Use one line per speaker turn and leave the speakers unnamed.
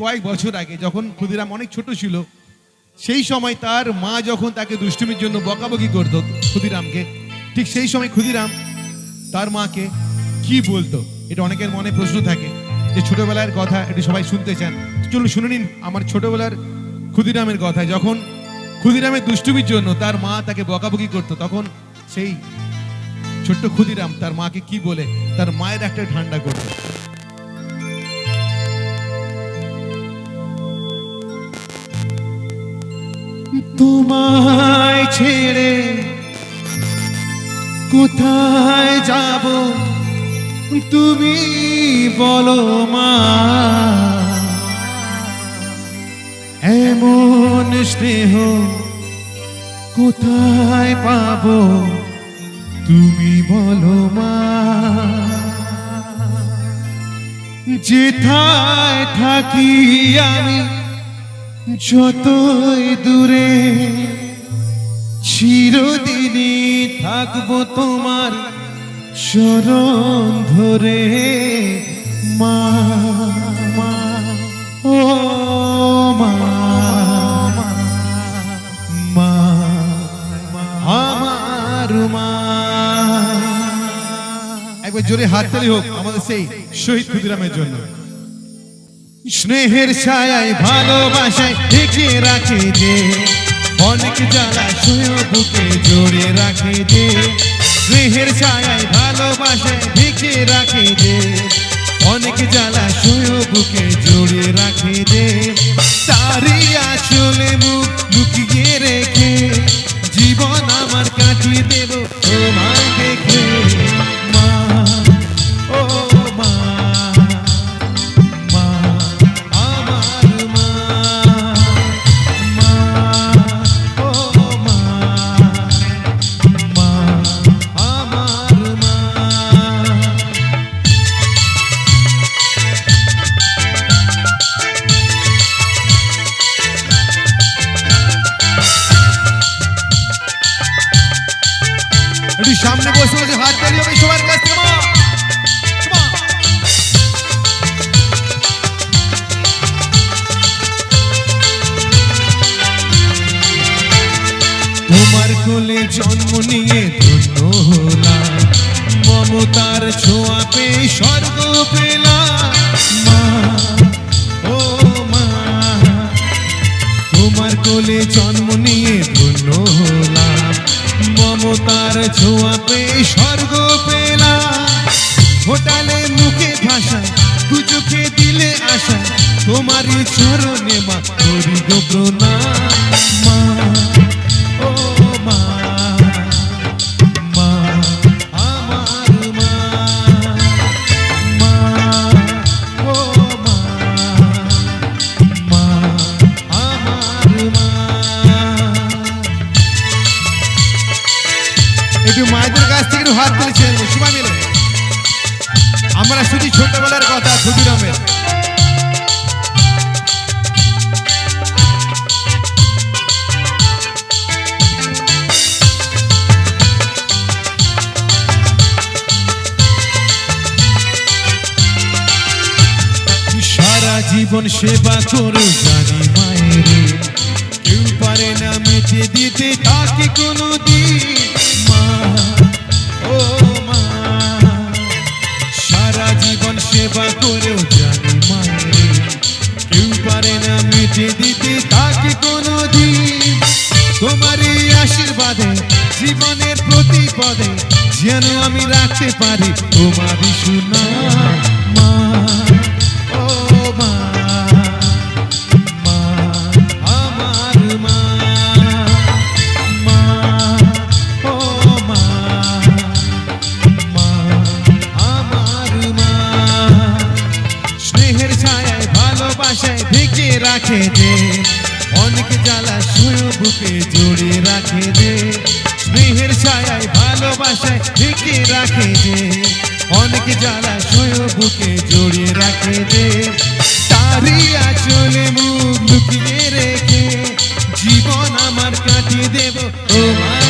কয়েক বছর আগে যখন ক্ষুদিরাম অনেক ছোট ছিল, সেই সময় তার মা যখন তাকে দুষ্টুমির জন্য বকাবকি করতো ক্ষুদিরামকে, ঠিক সেই সময় ক্ষুদিরাম তার মাকে কি বলতো? এটা অনেকের মনে প্রশ্ন থাকে যে ছোটবেলার কথা একটু সবাই শুনতে চান। চলুন শুনে নিন আমার ছোটবেলার ক্ষুদিরামের কথা। যখন ক্ষুদিরামের দুষ্টুমির জন্য তার মা তাকে বকাবকি করতো, তখন সেই ছোট্ট ক্ষুদিরাম তার মাকে কি বলে? তার মায়ের একটা ঠান্ডা করতো। তোমায় ছেড়ে কোথায় যাব? তুমি বলো মা। এমন স্নেহ কোথায় পাবো? তুমি বলো মা। যেথায় থাকি আমি যতই দূরে চিরদিনই থাকব তোমার চরণ ধরে, মা ও মা মা, আমার, মা। একবার জোরে হাততালি হোক আমাদের সেই শহীদ ক্ষুদিরামের জন্য। স্নেহের ছায়ায় ভালোবাসায় ঢেকে রাখে যে অনেক জ্বালা সয় বুকে জোরে রাখে যে স্নেহের ছায়ায় ভালোবাসায় ঢেকে রাখে যে অনেক জ্বালা সয় বুকে জোরে রাখে যে তারই আচলে মুখ লুকিয়ে রেখে। জীবন আমার কাটিয়ে দেব তোমায় একটু সামনে বসে বসে হাত তালি হবে, সবার কাছ তোমার কোলে জন্ম নিয়ে ধন্য হলাম। মমতার ছোঁয়া পেয়ে স্বর্গ পেলাম। মা, ও মা। তোমার কোলে জন্ম মমতার ছোঁয়া পেয়ে স্বর্গ পেলাম। হোটালে মুখে ভাষা দু চোখে দিলে আশা তোমারই চরণে মা করি প্রণাম। মা ছোটবেলার কথা ক্ষুদিরামের জীবন সেবা করে জানি মায়ের। কেউ পারে না মেটে দিতে তাকে কোনো জানি মায়ের দিতে আশীর্বাদে জীবনের প্রতি পদে যেন আমি রাখতে পারি তোমারই মা। ছায়ায় ভালোবাসায় ঢেকে রাখে যে অনেক জ্বালা শুয়ে বুকে জড়ে রাখে যে স্নেহের ছায়ায় ভালোবাসায় ঢেকে রাখে যে অনেক জ্বালা শুয়ে বুকে জড়িয়ে রাখে আচলে মুখ লুকিয়ে রেখে জীবন আমার কাটিয়ে দেব তোমায়